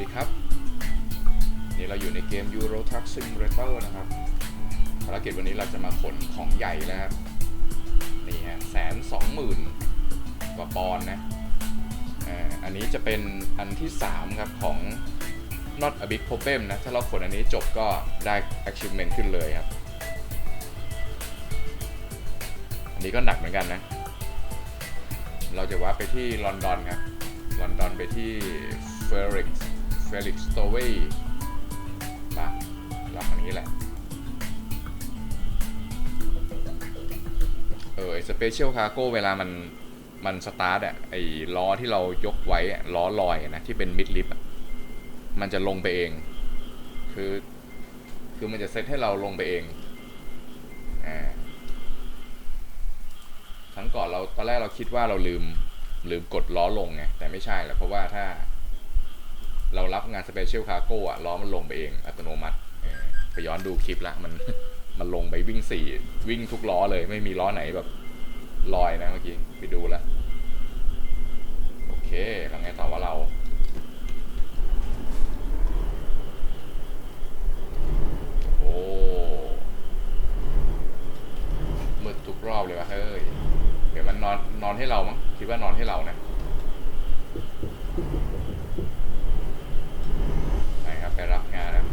ดีครับ นี่เราอยู่ในเกม Euro Truck Simulator นะครับภารกิจวันนี้เราจะมาขนของใหญ่แล้วครับ นี่ฮะแสนสองหมื่นกว่าปอนด์นะอันนี้จะเป็นอันที่ 3 ครับของ Not a Big Problem นะ ถ้าเราขนอันนี้จบก็ได้ achievement ขึ้นเลยครับ อันนี้ก็หนักเหมือนกันนะ เราจะวัดไปที่ลอนดอนครับลอนดอนไปที่เฟลิกซ์ เฟลิกซ์โตเวยปะลำอันนี้แหละ เออสเปเชียลคาร์โก้เวลามันมันสตาร์ทอะไอ้ล้อที่เรายกไว้ล้อลอยนะ ที่เป็นมิดลิฟอะมันจะลงไปเอง คือ คือมันจะเซตให้เราลงไปเองอ่าครั้งก่อนเราตอนแรกเราคิดว่าเราลืมลืมกดล้อลงไงแต่ไม่ใช่แหละเพราะว่าถ้า เรารับงานสเปเชียลคาร์โก้อะล้อมันลงไปเองอัตโนมัติไปย้อนดูคลิปละมันมันลงไปวิ่งสี่วิ่งทุกล้อเลย ไม่มีล้อไหนแบบลอยนะเมื่อกี้ไปดูละโอเคแล้วไงต่อว่าเรา โอ้มืดทุกรอบเลยวะเฮ้ย เดี๋ยวมันนอนนอนให้เรามั้งคิดว่านอนให้เรานะไปครับไปรับงานนะ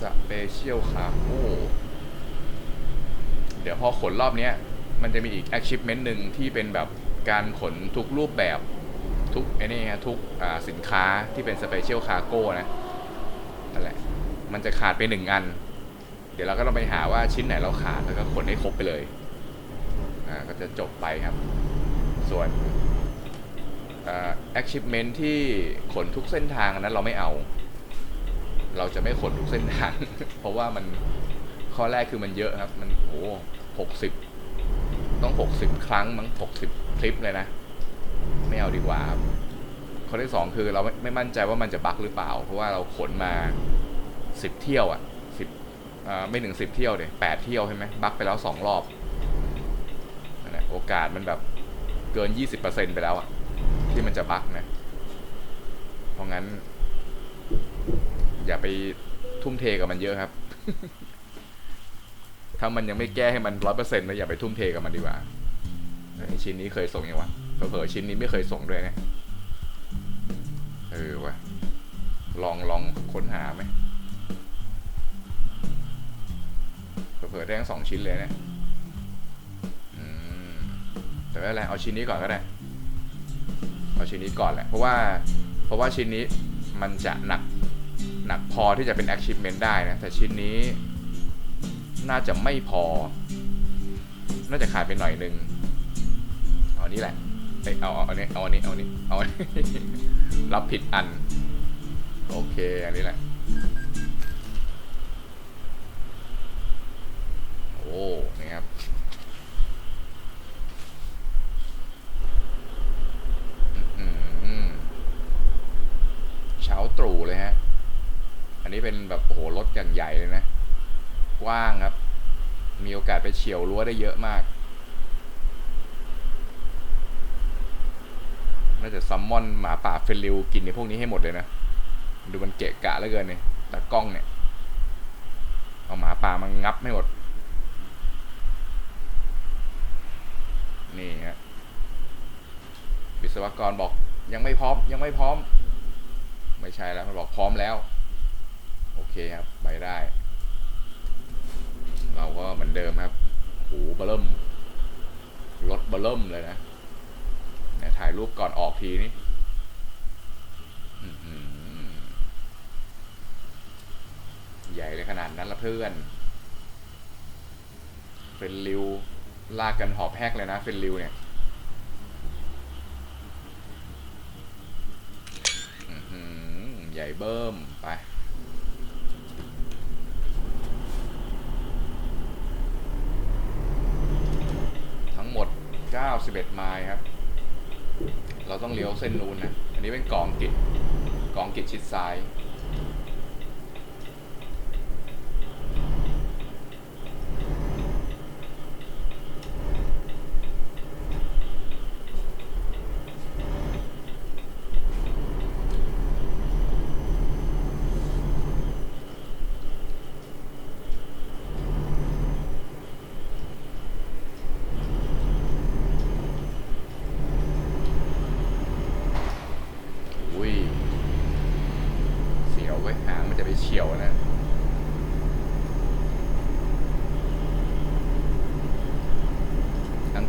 สเปเชียลคาร์โก้ เดี๋ยวพอขนรอบเนี้ยมันจะมีอีก achievement หนึ่งที่เป็นแบบการขนทุกรูปแบบทุกไอ้นี่ฮะทุกสินค้าที่เป็นสเปเชียลคาร์โก้นะนั่นแหละมันจะขาดไปหนึ่งอัน เดี๋ยวเราก็ต้องไปหาว่าชิ้นไหนเราขาดแล้วก็ขนให้ครบไปเลยอ่าก็จะจบไปครับ ส่วนอ่า achievement ที่ขนทุกเส้นทางนั้นเราไม่เอา เราจะไม่ขนทุกเส้นทาง เพราะว่ามัน ข้อแรกคือมันเยอะครับ มันโอ้หกสิบต้องหกสิบครั้งมั้งหกสิบคลิปเลยนะ ไม่เอาดีกว่าข้อที่สองคือเราไม่ไม่มั่นใจว่ามันจะบั๊กหรือเปล่า เพราะว่าเราขนมาสิบเที่ยวอะสิบไม่ถึงสิบเที่ยวเลยแปดเที่ยวใช่ไหมบั๊กไปแล้วสองรอบนั่นแหละโอกาสมันแบบเกินยี่สิบเปอร์เซ็นไปแล้วอะที่มันจะบั๊กนะ เพราะงั้น อย่าไปทุ่มเทกับมันเยอะครับ ถ้ามันยังไม่แก้ให้มันร้อยเปอร์เซ็นต์นะอย่าไปทุ่มเทกับมันดีกว่าชิ้นนี้เคยส่งยังวะเผลอชิ้นนี้ไม่เคยส่งด้วยนะเออวะลองลองค้นหาไหมเผื่อได้ทั้งสองชิ้นเลยเนี่ยแต่ไม่เป็นไรเอาชิ้นนี้ก่อนก็ได้ เอาชิ้นนี้ก่อนแหละ เพราะว่าเพราะว่าชิ้นนี้มันจะหนักหนักพอที่จะเป็น achievement ได้นะ แต่ชิ้นนี้ น่าจะไม่พอ น่าจะขาดไปหน่อยนึง เอาอันนี้แหละเอ้ยเอาเอาอันนี้เอาอันนี้เอาอันนี้เอาอันนี้รับผิดอัน โอเค อันนี้แหละ โอ้ นี่ครับ อื้อหือเช้าตรู่เลยฮะ อันนี้เป็นแบบ โอ้โห รถอย่างใหญ่เลยนะ ก ว้างครับ มีโอกาสไปเฉียวรั้วได้เยอะมาก น่าจะซัมมอนหมาป่าเฟลลิวกินในพวกนี้ให้หมดเลยนะ ดูมันเกะกะเหลือเกินเนี่ยตากล้องเนี่ย เอาหมาป่ามางับไม่หมด นี่ฮะวิศวกรบอกยังไม่พร้อมยังไม่พร้อม ไม่ใช่แล้วมันบอกพร้อมแล้ว โอเคครับ ไปได้ เราก็เหมือนเดิมครับ หูเบลิ่มรถเบลิ่มเลยนะเนี่ยถ่ายรูปก่อนออกทีนี้ใหญ่เลยขนาดนั้นละเพื่อน เป็นริว ลากกันหอบแฮกเลยนะเฟนริวเนี่ยใหญ่เบิ่มไป ทั้งหมด 91 ไมล์ครับ เราต้องเลี้ยวเส้นนู้นนะ อันนี้เป็นกองกิจกองกิจชิดซ้าย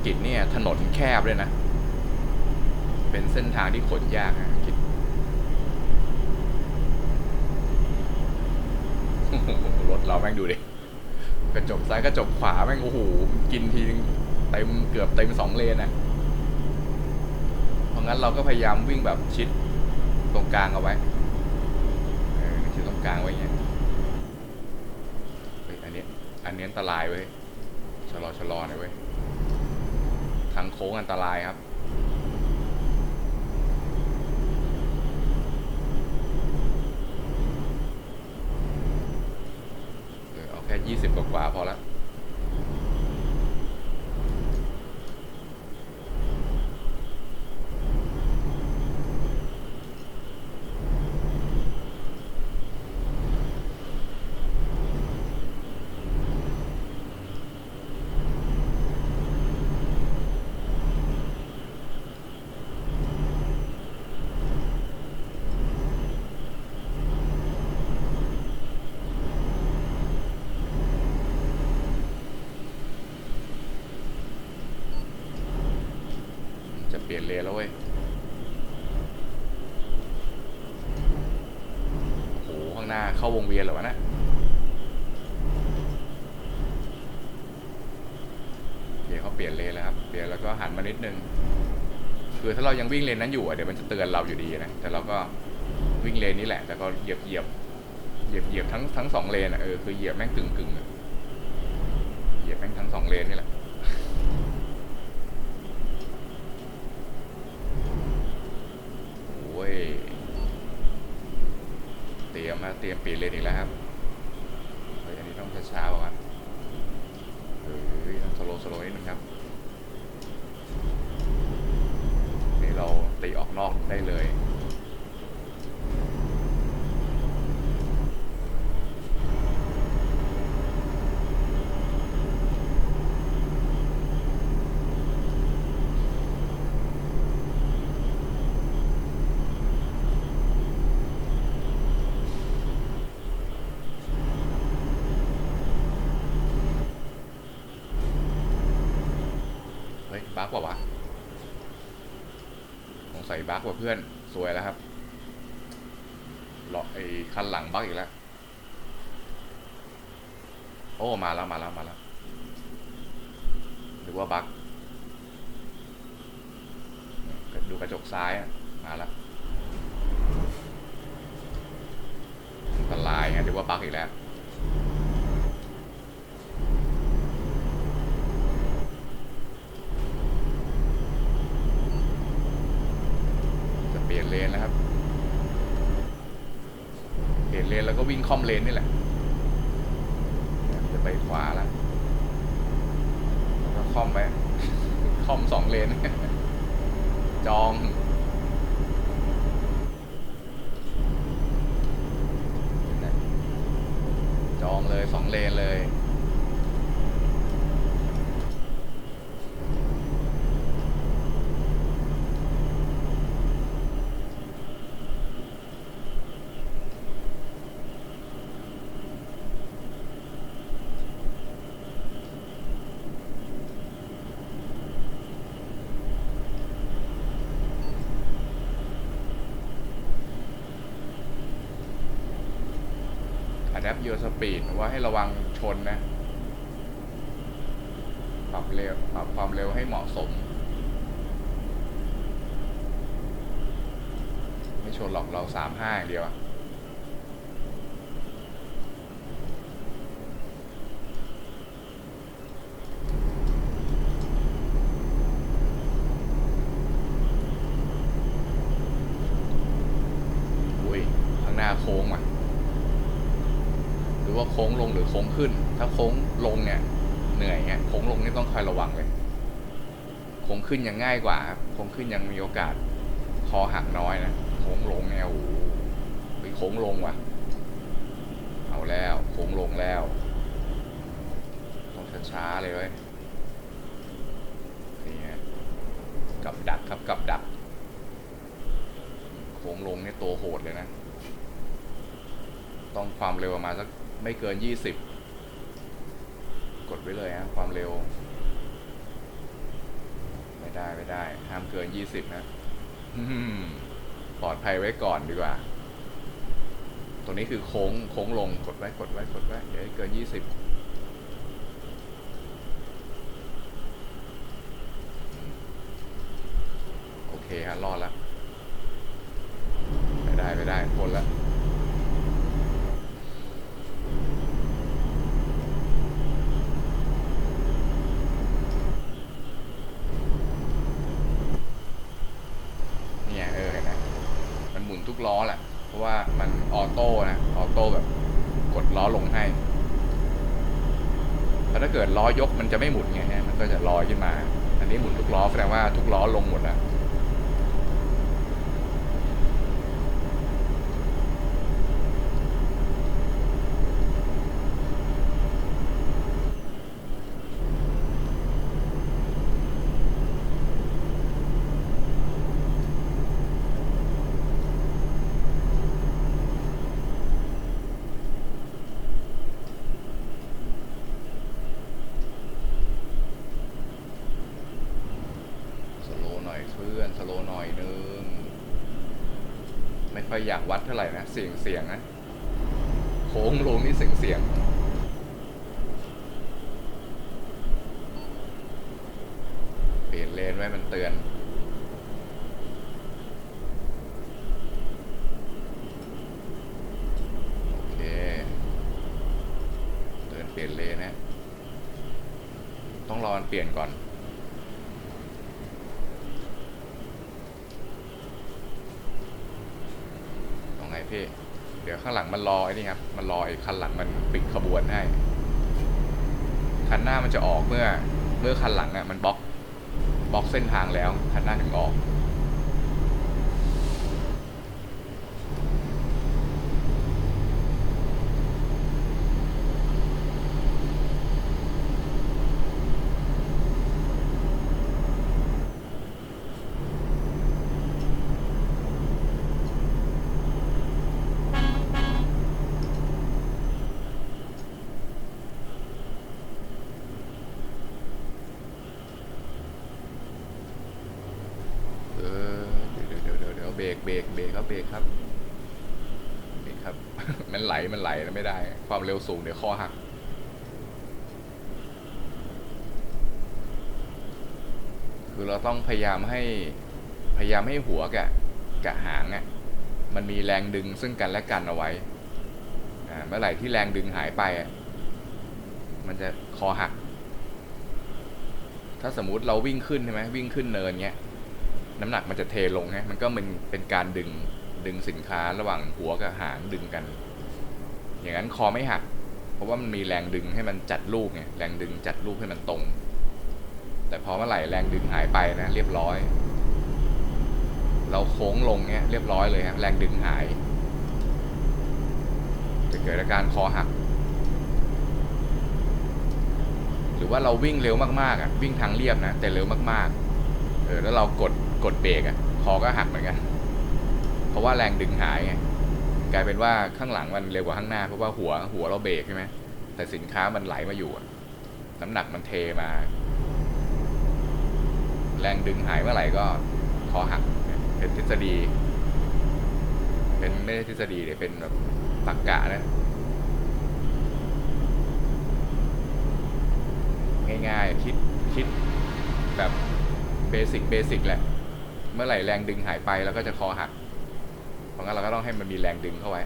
กิจเนี่ย ถนน แคบเลยนะ เป็นเส้นทางที่ขนยากนะอังกฤษรถเราแม่งดูดิ กระจกซ้ายกระจกขวาแม่งโอ้โหกินทีนึงเต็มเกือบเต็มสองเลนนะเพราะงั้นเราก็พยายามวิ่งแบบชิดตรงกลางเอาไว้ชิดตรงกลางไว้อย่างเงี้ยเฮ้ยอันนี้ อันนี้อันตรายเว้ยชะลอชะลอหน่อยเว้ย ทางโค้งอันตรายครับ เอาแค่ยี่สิบกว่าพอละ จะเปลี่ยนเลนแล้วเว้ยโหข้างหน้าเข้าวงเวียนเหรอวะนะโอเคเขาเปลี่ยนเลนแล้วครับเปลี่ยนแล้วก็หันมานิดนึง คือถ้าเรายังวิ่งเลนนั้นอยู่เดี๋ยวมันจะเตือนเราอยู่ดีนะ แต่เราก็วิ่งเลนนี้แหละ แต่ก็เหยียบเหยียบเหยียบเหยียบทั้งทั้งสองเลนอะเออคือเหยียบแม่งกึ่งกึ่งเหยียบแม่งทั้งสองเลนนี่แหละ โอ้ย เตรียมปีเรียมเปลี่ยนเลนอีกแล้วครับ เฮ้ย อันนี้ต้องช้าๆป่ะวะเฮ้ยต้องสโลสโลนิดนึงครับ นี่เราตีออกนอกได้เลย เฮ้ย บั๊กว่าวะสงสัยบั๊ กว่ะเพื่อนสวยแล้วครับเลาะไอ้คันหลังบักอีกแล้ว โอ้มาแล้วมาแล้วมาแล้วหรือว่าบักดูกระจกซ้ายมาแล้วอันตรายไงหรือว่าบักอีกแล้ว จะเปลี่ยนเลนแล้วครับ เปลี่ยนเลนแล้วก็วิ่ง คอมเลนนี่แหละ จะไปขวาแล้วแล้วก็ค่อมไป ค่อมสองเลน จอง จองเลยสองเลนเลย Adapt your speed ว่าให้ระวังชนนะ ปรับเร็ว ปรับความเร็วให้เหมาะสม ไม่ชนหรอกเราสามห้าอย่างเดียวอะอุ้ย ข้างหน้าโค้งว่ะ หรือว่าโค้งลงหรือโค้ง ขึ้น ถ้าโค้งลงเนี่ยเหนื่อยไงโค้งลงนี่ต้องคอยระวังเลยโค้งขึ้นยังง่ายกว่าโค้งขึ้นยังมีโอกาส คอหักน้อยนะโค้งลงเนี่ยโอ้โหโค้งลงว่ะ เอาแล้วโค้งลงแล้วต้องช้าๆเลยเว้ยนี่ฮะกับดักครับกับดักโค้งลงเนี่ยตัวโหดเลยนะ ต้องความเร็วประมาณสักไม่เกินยี่สิบ ดไว้เลยฮะความเร็ว ไม่ได้ไม่ได้ห้ามเกินยี่สิบนะปลอดภัยไว้ก่อนดีกว่าตรงนี้คือโค้งโค้งลงกดไว้กดไว้กดไว้เดี๋ยวเกินยี่สิบโอเคฮะรอดแล้วไม่ได้ไม่ได้พ้นแล้ว เนี่ยเออเห็นไหมมันหมุน ทุกล้อแหละ เพราะว่ามันออโต้นะ ออโต้แบบกดล้อลงให้แต่ถ้าเกิดล้อยกมันจะไม่หมุนไงฮะมันก็จะลอยขึ้นมา อันนี้หมุนทุกล้อแสดงว่าทุกล้อลงหมดแล้ว สโลว์หน่อยเพื่อนสโลว์หน่อยนึง ไม่ค่อยอยากวัด เสียงเสียงนะโค้งลงนี่เสียงเสียงเปลี่ยนเลนไว้มันเตือนโอเคเตือนเปลี่ยนเลนนะต้องรอมันเปลี่ยนก่อน ตรงไหน พี่ เดี๋ยวข้างหลังมันรอไอ้นี่ครับ มันรอไอ้คันหลังมันปิดขบวนให้ คันหน้ามันจะออกเมื่อ เมื่อคันหลังอะมันบล็อกบล็อกเส้นทางแล้ว คันหน้าถึงออก เออเดี๋ยวเดี๋ยวเดี๋ยวเดี๋ยวเบ รกเบรกเบรกครับเบรกครับเบรกครับ มันไหลมันไหลแล้วไม่ได้ ความเร็วสูงเดี๋ยวคอหักคือเราต้องพยายามให้พยายามให้หัวกับกับหางอะมันมีแรงดึงซึ่งกันและกันเอาไว้อ่าเมื่อไหร่ที่แรงดึงหายไปอะมันจะคอหัก ถ้าสมมุติเราวิ่งขึ้นใช่ไหมวิ่งขึ้นเนินเงี้ย น้ำหนักมันจะเทลงไงมันก็มันเป็นการดึงดึงสินค้าระหว่างหัวกับหางดึงกัน อย่างนั้นคอไม่หัก เพราะว่ามันมีแรงดึงให้มันจัดลูกไงแรงดึงจัดลูกให้มันตรง แต่พอเมื่อไหร่แรงดึงหายไปนะเรียบร้อย เราโค้งลงเนี้ยเรียบร้อยเลยครับแรงดึงหายจะเกิดอาการคอหัก หรือว่าเราวิ่งเร็วมากๆอะวิ่งทางเรียบนะแต่เร็วมากๆเออแล้วเรากด กดเบรกอะคอก็หักเหมือนกัน เพราะว่าแรงดึงหายไงกลายเป็นว่าข้างหลังมันเร็วกว่าข้างหน้าเพราะว่าหัวหัวเราเบรกใช่ไหมแต่สินค้ามันไหลมาอยู่อะน้ำหนักมันเทมา แรงดึงหายเมื่อไหร่ก็คอหักเป็นทฤษฎี เป็นไม่ใช่ทฤษฎีเดี๋ยเป็นแบบตรรกะนะง่ายๆคิดคิดแบบเบสิกเบสิกแหละ เมื่อไหร่แรงดึงหายไปเราก็จะคอหัก เพราะงั้นเราก็ต้องให้มันมีแรงดึงเข้าไว้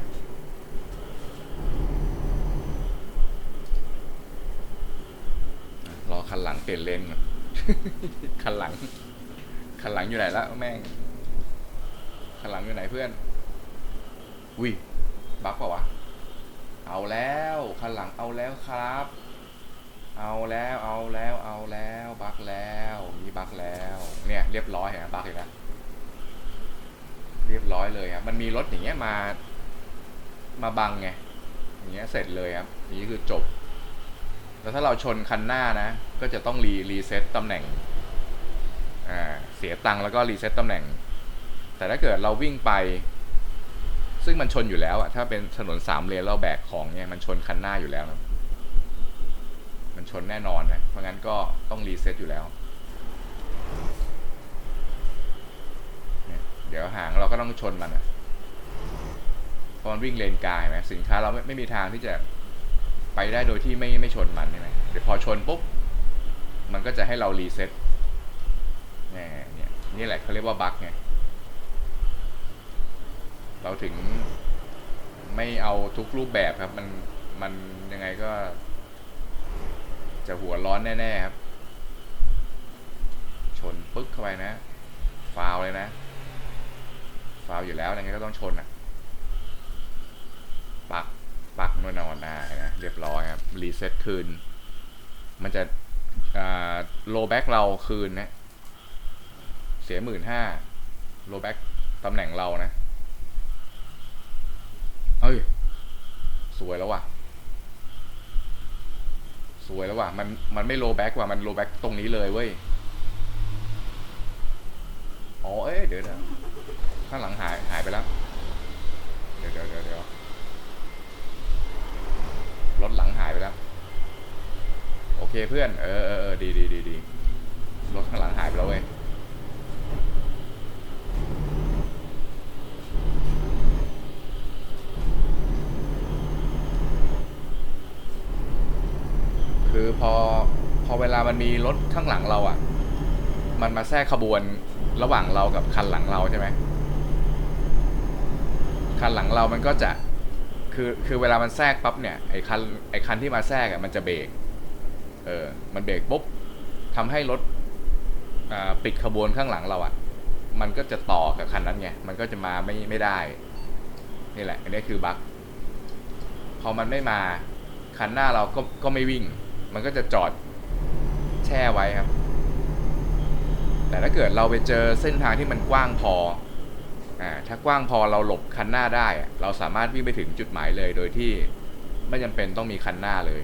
รอคันหลังเปลี่ยนเลนก่อนคันหลัง คันหลังอยู่ไหนละแม่ง คันหลังอยู่ไหนเพื่อน อุ้ยบักเปล่าวะ เอาแล้ว คันหลังเอาแล้วครับ เอาแล้ว เอาแล้ว เอาแล้ว บักแล้ว มีบักแล้ว เนี่ยเรียบร้อยเห็นไหมบักอีกแล้ว เรียบร้อยเลยครับ มันมีรถอย่างเงี้ยมา มาบังไง อย่างเงี้ยเสร็จเลยครับอย่างนี้คือจบ แล้วถ้าเราชนคันหน้านะ ก็จะต้องรีรีเซ็ตตำแหน่ง อ่า เสียตังค์แล้วก็รีเซ็ตตำแหน่ง แต่ถ้าเกิดเราวิ่งไป ซึ่งมันชนอยู่แล้วอะถ้าเป็นถนนสามเลนเราแบกของเนี่ยมันชนคันหน้าอยู่แล้วนะมันชนแน่นอนนะ เพราะงั้นก็ต้องรีเซ็ตอยู่แล้ว เดี๋ยวห่างเราก็ต้องชนมันอะเพราะมันวิ่งเลนกลางไหมสินค้าเราไม่ไม่มีทางที่จะไปได้โดยที่ไม่ไม่ชนมันใช่ไหมเดี๋ยวพอชนปุ๊บมันก็จะให้เรารีเซ็ตนี่เนี่ยนี่แหละเขาเรียกว่าบั๊กไงเราถึงไม่เอาทุกรูปแบบครับ มันมันยังไงก็ จะหัวร้อนแน่ ๆ ครับ ชนปึ๊กเข้าไปนะ ฟาวเลยนะ ฟาวอยู่แล้วยังไงก็ต้องชนอะ ปัก ปักน่นอนได้นะ เรียบร้อยครับ รีเซ็ตคืน มันจะโลแบ็กเราคืนนะ เสียหมื่นห้าโลแบ็กตำแหน่งเรานะ เอ้ย สวยแล้วว่ะ สวยแล้วว่ะ มัน มันไม่โลแบ็กว่ะ มันโลแบ็กตรงนี้เลยเว้ย อ๋อ เอ้ย เดี๋ยวเดี๋ยว ข้างหลังหายหายไปแล้ว เดี๋ยวเดี๋ยวเดี๋ยวรถหลังหายไปแล้ว โอเคเพื่อน เออเออดีดีดีดีรถข้างหลังหายไปแล้วเว้ยคือพอพอเวลามันมีรถข้างหลังเราอะ มันมาแทรกขบวนระหว่างเรากับคันหลังเราใช่ไหม คันหลังเรามันก็จะคือคือเวลามันแทรกปั๊บเนี่ยไอ้คันไอ้คันที่มาแทรกอะมันจะเบรกเออมันเบรกปุ๊บทำให้รถปิดขบวนข้างหลังเราอะ มันก็จะต่อกับคันนั้นไง มันก็จะมาไม่ไม่ได้ นี่แหละ อันนี้คือบั๊กพอมันไม่มา คันหน้าเราก็ก็ไม่วิ่ง มันก็จะจอดแช่ไว้ครับ แต่ถ้าเกิดเราไปเจอเส้นทางที่มันกว้างพอ อ่าถ้ากว้างพอเราหลบคันหน้าได้ เราสามารถวิ่งไปถึงจุดหมายเลย โดยที่ไม่จำเป็นต้องมีคันหน้าเลย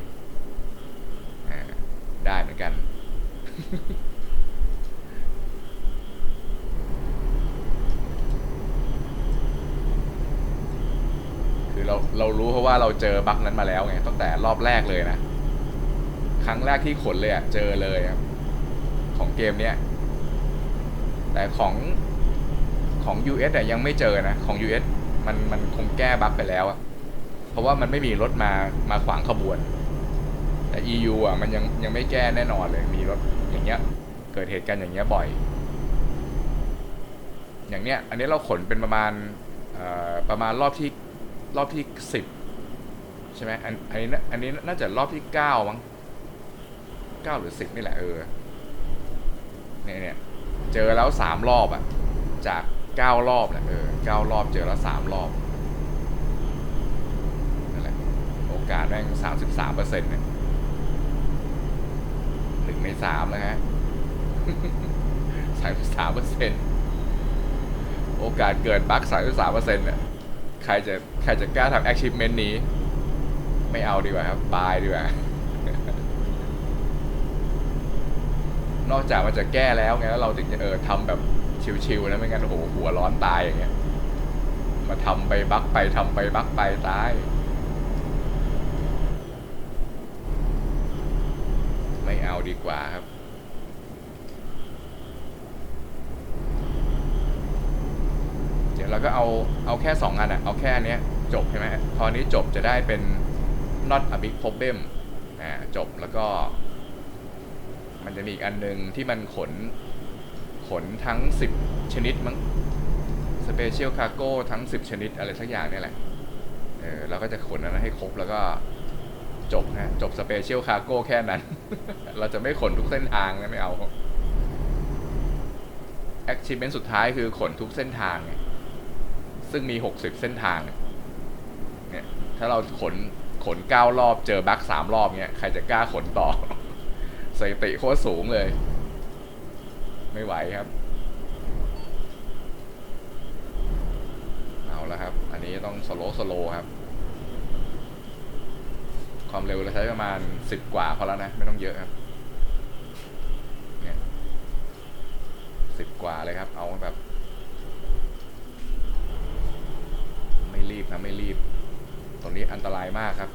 อ่าได้เหมือนกัน คือเราเรารู้เพราะว่าเราเจอบั๊กนั้นมาแล้วไงตั้งแต่รอบแรกเลยนะ ครั้งแรกที่ขนเลยอะ่ะเจอเลยครับของเกมเนี้ยแต่ของ ของ US อะยังไม่เจอนะของ US มันมันคงแก้บั๊กไปแล้วอะเพราะว่ามันไม่มีรถมามาขวางขบวน แต่ EU อะมันยังยังไม่แก้แน่นอนเลยมีรถอย่างเงี้ย เกิดเหตุการณ์อย่างเงี้ยบ่อย อย่างเนี้ย อันนี้เราขนเป็นประมาณประมาณรอบที่รอบที่สิบใช่ไหมอันอันนี้อันนี้น่าจะรอบที่เก้ามั้งเก้าหรือสิบนี่แหละเออเนี่ยเนี่ยเจอแล้วสามรอบอะจาก เก้ารอบแหละเออเก้ารอบเจอล้วสามรอบนั่นแหละโอกาสแม่งสามสิบสามเปอร์เซ็นต์เนี่ยหนึ่งในสามแล้วฮะสามสิบสามเปอร์เซ็นต์โอกาสเกิดบั๊กสามสิบสามเปอร์เซ็นต์เนี่ยใครจะใครจะกล้าทำ achievement นี้ ไม่เอาดีกว่าครับบายดีกว่านอกจากมันจะแก้แล้วไงแล้วเราถึงจะเออทำแบบ ชิวๆนะไม่งั้นโอ้โหหัวร้อนตายอย่างเงี้ยมาทำไปบักไปทำไปบักไปตายไม่เอาดีกว่าครับเดี๋ยวเราก็เอาเอาแค่สองอันอะเอาแค่อันเนี้ยจบใช่ไหมพอนี้จบจะได้เป็น not a big problem อ่าจบแล้วก็ มันจะมีอีกอันหนึ่งที่มันขน ขนทั้ง 10 ชนิดมั้ง special cargo ทั้ง 10 ชนิดอะไรสักอย่างเนี่ยแหละ เออเราก็จะขนอันนั้นให้ครบแล้วก็จบนะจบ special cargo แค่นั้น เราจะไม่ขนทุกเส้นทางนะไม่เอา achievement สุดท้ายคือขนทุกเส้นทาง ซึ่งมี 60 เส้นทางเนี่ยถ้าเราขนขน 9 รอบเจอบั๊ก3รอบเนี่ยใครจะกล้าขนต่อสถิติโคตรสูงเลย ไม่ไหวครับ เอาละครับ อันนี้ต้องสโลสโลครับ ความเร็วเราใช้ประมาณ10กว่าพอแล้วนะ ไม่ต้องเยอะครับเนี่ยสิบกว่าเลยครับ เอาแบบ ไม่รีบนะไม่รีบ ตรงนี้อันตรายมากครับ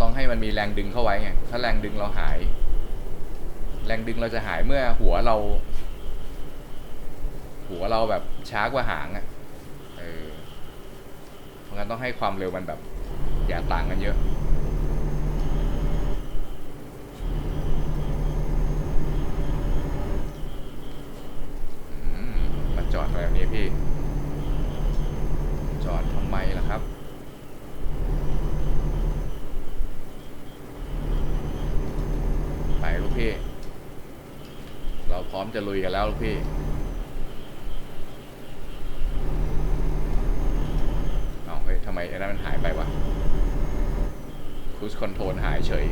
ต้องให้มันมีแรงดึงเข้าไว้ไงถ้าแรงดึงเราหาย แรงดึงเราจะหายเมื่อหัวเรา หัวเราแบบช้ากว่าหางอะ่ะเออเพราะงั้นต้องให้ความเร็วมันแบบ อย่าต่างกันเยอะ คูสคอนโทรลหายเฉย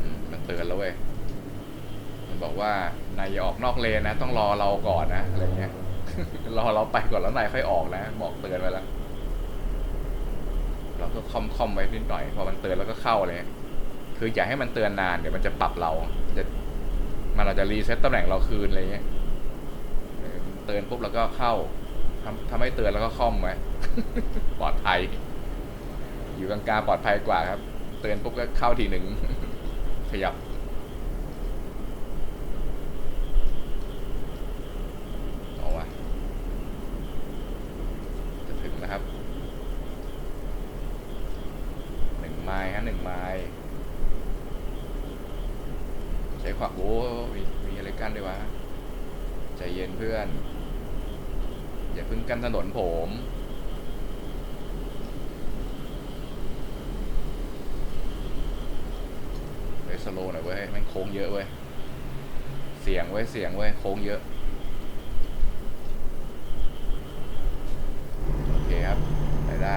อืมมันเตือนแล้วเว้ย มันบอกว่านายอย่าออกนอก เลนนะ ต้องรอเราก่อนนะอะไรเงี้ย รอเราไปก่อนแล้วนายค่อยออกนะ บอกเตือนไว้แล้ว เราก็คอมคอมไว้นิดหน่อยพอมันเตือนแล้วก็เข้าเลยคืออย่าให้มันเตือนนานเดี๋ยวมันจะปรับเรา จะมันอาจะรีเซ็ตตำแหน่งเราคืนอะไรเงี้ยเตือนปุ๊บแล้วก็เข้าทำทำให้เตือนแล้วก็คอมไว้ปลอดภัย อยู่กลางๆปลอดภัยกว่าครับ เตือนปุ๊บก็เข้าทีหนึ่งขยับ เอาวะจะถึงแล้วครับ หนึ่งไม้ฮะหนึ่งไม้ ใช้ความโอ้มีมีอะไรกั้นด้วยวะ ใจเย็นเพื่อน อย่าเพิ่งกั้นถนนผม เฮ้ยสโลว์หน่อยเว้ยแมันโค้งเยอะเว้ย เสียงเว้ย เสียงเว้ย โค้งเยอะ โอเคครับ ไปได้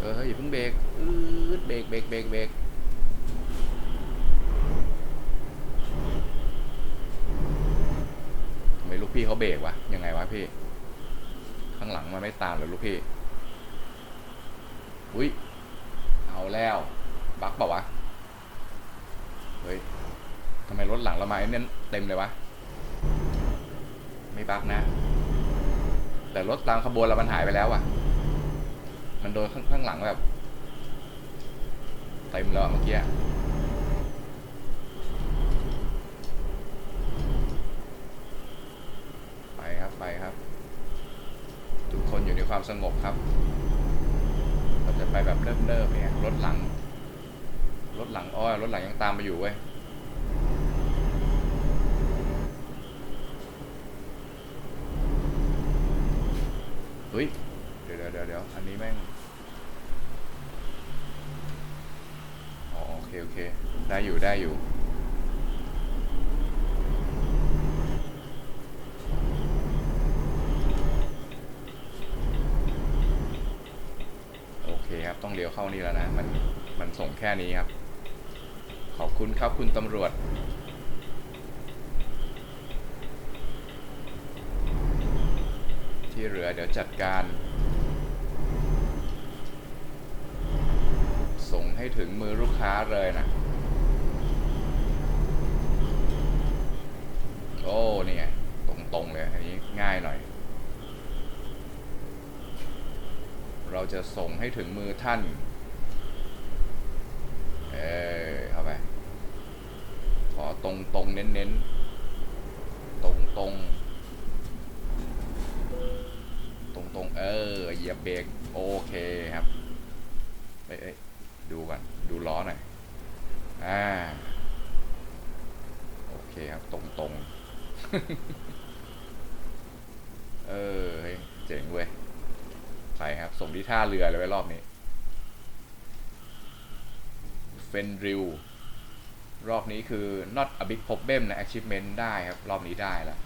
เออเฮ้ยอย่าเพิ่งเบรกอืดเบรกเบรกเบรกเบรกทำไมลูกพี่เขาเบรกวะ ยังไงวะพี่ ข้างหลังมันไม่ตามเลยลูก พี่อุ้ยเอาแล้ว บักเปล่าวะ เฮ้ยทำไมรถหลังเรามาไอ้เนี่ยเต็มเลยวะ ไม่บักนะ แต่รถตามขบวนเรามันหายไปแล้วอะมันโดนข้างข้างหลังแบบ เต็มแล้วะเมื่อกี้อะไปครับไปครับ ทุก ความสงบครับ เราจะไปแบบเนิบๆเนี่ยรถหลัง รถหลังอ้อยรถหลังยังตามมาอยู่เว้ย เฮ้ย เดี๋ยวเดี๋ยวเดี๋ยวเดี๋ยวอันนี้แม่ง อ๋อโอเค โอเค ได้อยู่ได้อยู่ โอเคครับ ต้องเลี้ยวเข้านี่แล้วนะ มัน มันส่งแค่นี้ครับ ขอบคุณครับคุณตำรวจ ที่เหลือเดี๋ยวจัดการ ส่งให้ถึงมือลูกค้าเลยนะ โอ้เนี่ไงตรงๆเลย อันนี้ง่ายหน่อยเราจะส่งให้ถึงมือท่าน เออเข้าไป ขอตรงๆเน้นๆตรงๆตรงๆเออเหยียบเบรกโอเคครับเอ้ยดูก่อนดูล้อหน่อยอ่าโอเคครับตรงๆเออเฮ้ยเจ๋งเว้ยไปครับส่งที่ท่าเรือเลยไว้รอบนี้ เฟนริวรอบนี้คือ not a big problem นะ achievement ได้ครับ รอบนี้ได้แล้ว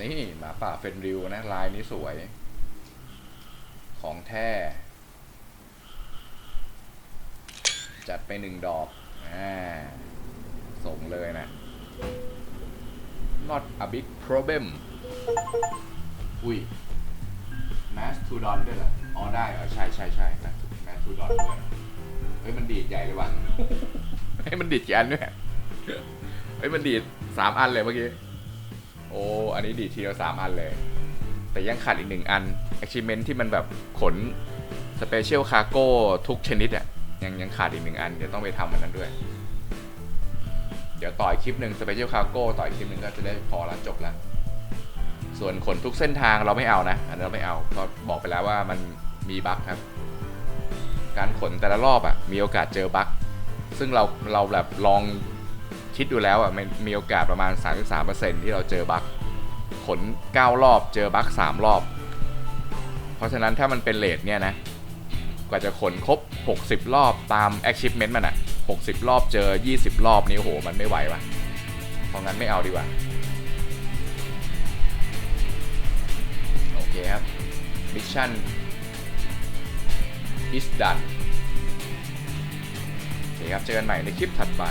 นี่หมาป่าเฟนริวนะ ลายนี้สวย ของแท้ จัดไปหนึ่งดอกอ่าส่งเลยนะ not a big problem อุ้ย mass to don ด้วยเหรอ อ๋อได้เหรอใช่ใช่ใช่ mass to don ด้วยเฮ้ยมันดีดใหญ่เลยวะเฮ้ยมันดีดกี่อันด้วยเฮ้ยมันดีดสามอันเลยเมื่อกี้ โอ้ อันนี้ดีดทีละสามอันเลย แต่ยังขาดอีกหนึ่งอัน achievement ที่มันแบบขน special cargo ทุกชนิดอะยังยังขาดอีกหนึ่งอัน เดี๋ยวต้องไปทำอันนั้นด้วย เดี๋ยวต่อยคลิปหนึ่ง special cargo ต่อยคลิปหนึ่งก็จะได้พอละจบละ ส่วนขนทุกเส้นทางเราไม่เอานะ อันนั้เราไม่เอาเพราะบอกไปแล้วว่ามันมีบั๊กครับ การขนแต่ละรอบอะมีโอกาสเจอบั๊กซึ่งเราเราแบบลองคิดดูแล้วอะมันมีโอกาสประมาณ 33%ที่เราเจอบั๊กขน 9 รอบ เจอบั๊ก3รอบ เพราะฉะนั้นถ้ามันเป็นเลทเนี่ยนะกว่าจะขนครบ 60 รอบตาม achievement มันอะ60 รอบเจอ 20 รอบนี้โหมันไม่ไหววะเพราะงั้นไม่เอาดีกว่า ครับมิชชั่น is done โอเคครับ เจอกันใหม่ในคลิปถัดไป